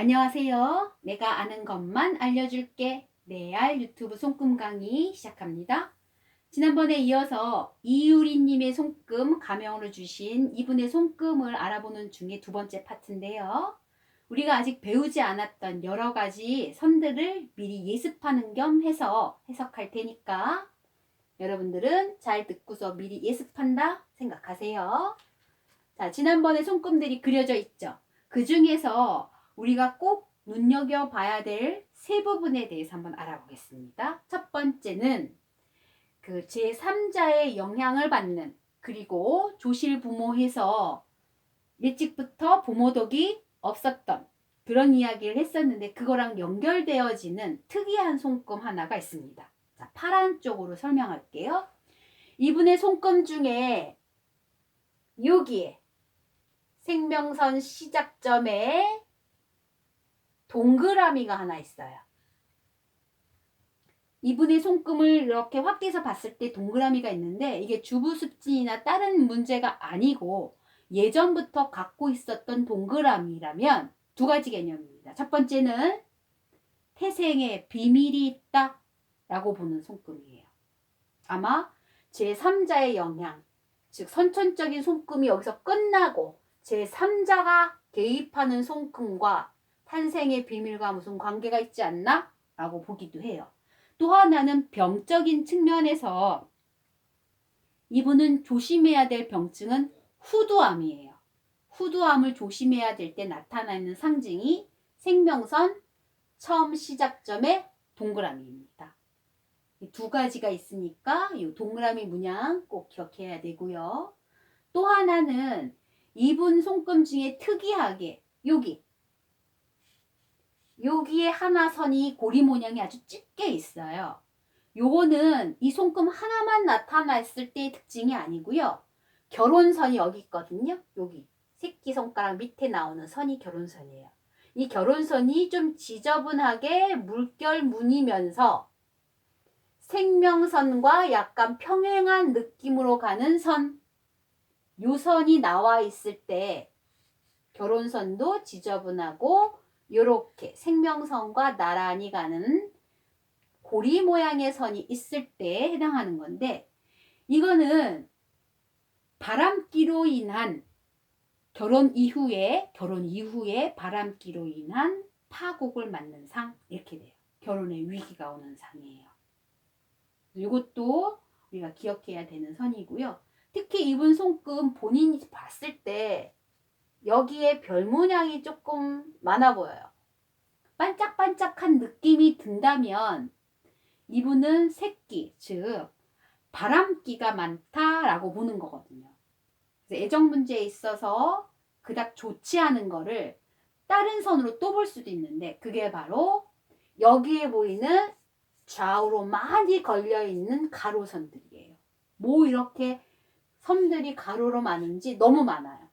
안녕하세요. 내가 아는 것만 알려줄게. 내알 유튜브 손금 강의 시작합니다. 지난번에 이어서 이유리님의 손금 가명으로 주신 이분의 손금을 알아보는 중에 두 번째 파트인데요. 우리가 아직 배우지 않았던 여러 가지 선들을 미리 예습하는 겸 해서 해석할 테니까 여러분들은 잘 듣고서 미리 예습한다 생각하세요. 자, 지난번에 손금들이 그려져 있죠. 그 중에서 우리가 꼭 눈여겨봐야 될 세 부분에 대해서 한번 알아보겠습니다. 첫 번째는 그 제3자의 영향을 받는 그리고 조실 부모해서 일찍부터 부모덕이 없었던 그런 이야기를 했었는데 그거랑 연결되어지는 특이한 손금 하나가 있습니다. 자, 파란 쪽으로 설명할게요. 이분의 손금 중에 여기에 생명선 시작점에 동그라미가 하나 있어요. 이분의 손금을 이렇게 확대해서 봤을 때 동그라미가 있는데 이게 주부 습진이나 다른 문제가 아니고 예전부터 갖고 있었던 동그라미라면 두 가지 개념입니다. 첫 번째는 태생에 비밀이 있다 라고 보는 손금이에요. 아마 제3자의 영향, 즉 선천적인 손금이 여기서 끝나고 제3자가 개입하는 손금과 탄생의 비밀과 무슨 관계가 있지 않나? 라고 보기도 해요. 또 하나는 병적인 측면에서 이분은 조심해야 될 병증은 후두암이에요. 후두암을 조심해야 될 때 나타나는 상징이 생명선 처음 시작점의 동그라미입니다. 두 가지가 있으니까 이 동그라미 문양 꼭 기억해야 되고요. 또 하나는 이분 손금 중에 특이하게 여기 여기에 하나 선이 고리 모양이 아주 짙게 있어요. 요거는 이 손금 하나만 나타났을 때의 특징이 아니고요. 결혼선이 여기 있거든요. 여기 새끼 손가락 밑에 나오는 선이 결혼선이에요. 이 결혼선이 좀 지저분하게 물결 무늬면서 생명선과 약간 평행한 느낌으로 가는 선. 요 선이 나와 있을 때 결혼선도 지저분하고 요렇게 생명선과 나란히 가는 고리 모양의 선이 있을 때 해당하는 건데 이거는 바람기로 인한 결혼 이후에 결혼 이후에 바람기로 인한 파국을 맞는 상 이렇게 돼요. 결혼의 위기가 오는 상이에요. 이것도 우리가 기억해야 되는 선이고요. 특히 이분 손금 본인이 봤을 때 여기에 별 모양이 조금 많아 보여요. 반짝반짝한 느낌이 든다면 이분은 새끼, 즉 바람기가 많다라고 보는 거거든요. 애정 문제에 있어서 그닥 좋지 않은 거를 다른 선으로 또 볼 수도 있는데 그게 바로 여기에 보이는 좌우로 많이 걸려 있는 가로선들이에요. 뭐 이렇게 선들이 가로로 많은지 너무 많아요.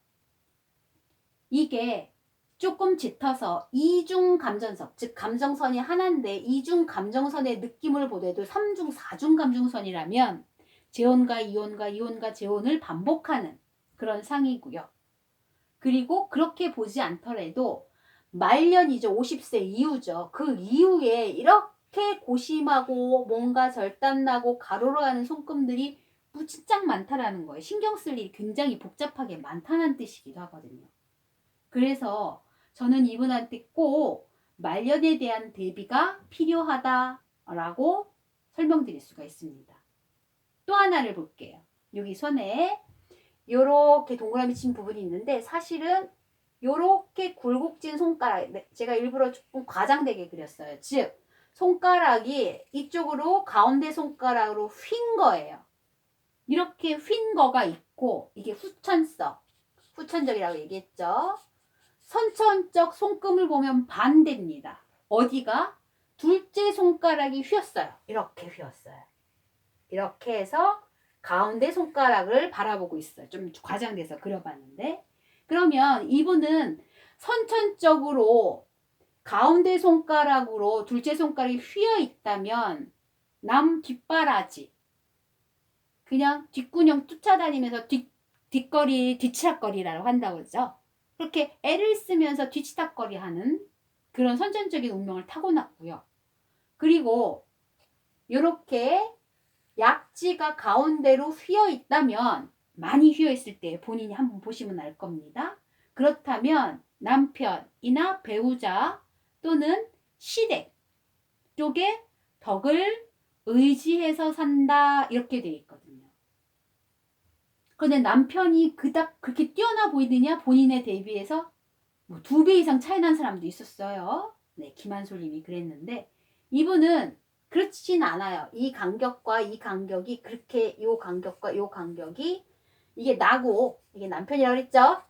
이게 조금 짙어서 이중 감전선, 즉 감정선이 하나인데 이중 감정선의 느낌을 보더라도 3중, 4중 감정선이라면 재혼과 이혼과 이혼과 재혼을 반복하는 그런 상이고요. 그리고 그렇게 보지 않더라도 말년이죠. 50세 이후죠. 그 이후에 이렇게 고심하고 뭔가 절단나고 가로로 가는 손금들이 무진장 많다라는 거예요. 신경 쓸 일이 굉장히 복잡하게 많다는 뜻이기도 하거든요. 그래서 저는 이분한테 꼭 말년에 대한 대비가 필요하다라고 설명드릴 수가 있습니다. 또 하나를 볼게요. 여기 손에 요렇게 동그라미 친 부분이 있는데 사실은 요렇게 굴곡진 손가락 네, 제가 일부러 조금 과장되게 그렸어요. 즉 손가락이 이쪽으로 가운데 손가락으로 휜 거예요. 이렇게 휜 거가 있고 이게 후천석 후천적이라고 얘기했죠. 선천적 손금을 보면 반대입니다. 어디가? 둘째 손가락이 휘었어요. 이렇게 휘었어요. 이렇게 해서 가운데 손가락을 바라보고 있어요. 좀 과장돼서 그려봤는데. 그러면 이분은 선천적으로 가운데 손가락으로 둘째 손가락이 휘어 있다면 남 뒷바라지 그냥 뒷구녕 쫓아다니면서 뒷, 뒷거리 뒤치락거리라고 한다고 그러죠. 그렇게 애를 쓰면서 뒤치다거리 하는 그런 선천적인 운명을 타고났고요. 그리고 이렇게 약지가 가운데로 휘어 있다면 많이 휘어 있을 때 본인이 한번 보시면 알 겁니다. 그렇다면 남편이나 배우자 또는 시댁 쪽에 덕을 의지해서 산다 이렇게 돼 있거든요. 근데 남편이 그닥 그렇게 뛰어나 보이느냐 본인에 대비해서 뭐 두 배 이상 차이 난 사람도 있었어요. 네, 김한솔님이 그랬는데 이분은 그렇진 않아요. 이 간격과 이 간격이 그렇게 요 간격과 요 간격이 이게 나고 이게 남편이라고 그랬죠?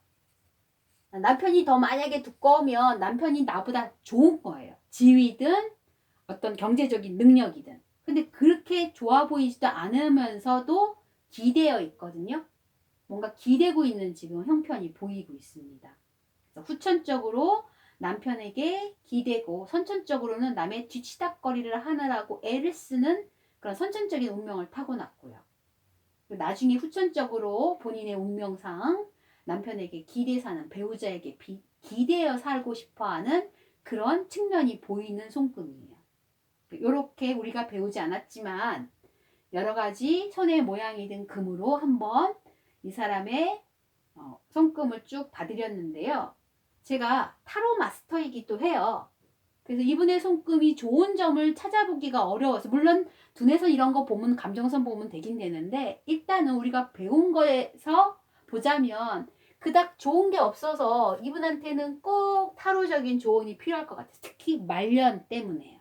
남편이 더 만약에 두꺼우면 남편이 나보다 좋은 거예요. 지위든 어떤 경제적인 능력이든. 근데 그렇게 좋아 보이지도 않으면서도 기대어 있거든요. 뭔가 기대고 있는 지금 형편이 보이고 있습니다. 후천적으로 남편에게 기대고 선천적으로는 남의 뒤치닥거리를 하느라고 애를 쓰는 그런 선천적인 운명을 타고났고요. 나중에 후천적으로 본인의 운명상 남편에게 기대 사는 배우자에게 비, 기대어 살고 싶어하는 그런 측면이 보이는 손금이에요. 이렇게 우리가 배우지 않았지만 여러 가지 손의 모양이 든 금으로 한번 이 사람의 어, 손금을 쭉 봐드렸는데요. 제가 타로 마스터이기도 해요. 그래서 이분의 손금이 좋은 점을 찾아보기가 어려워서 물론 두뇌선 이런 거 보면 감정선 보면 되긴 되는데 일단은 우리가 배운 거에서 보자면 그닥 좋은 게 없어서 이분한테는 꼭 타로적인 조언이 필요할 것 같아요. 특히 말년 때문에요.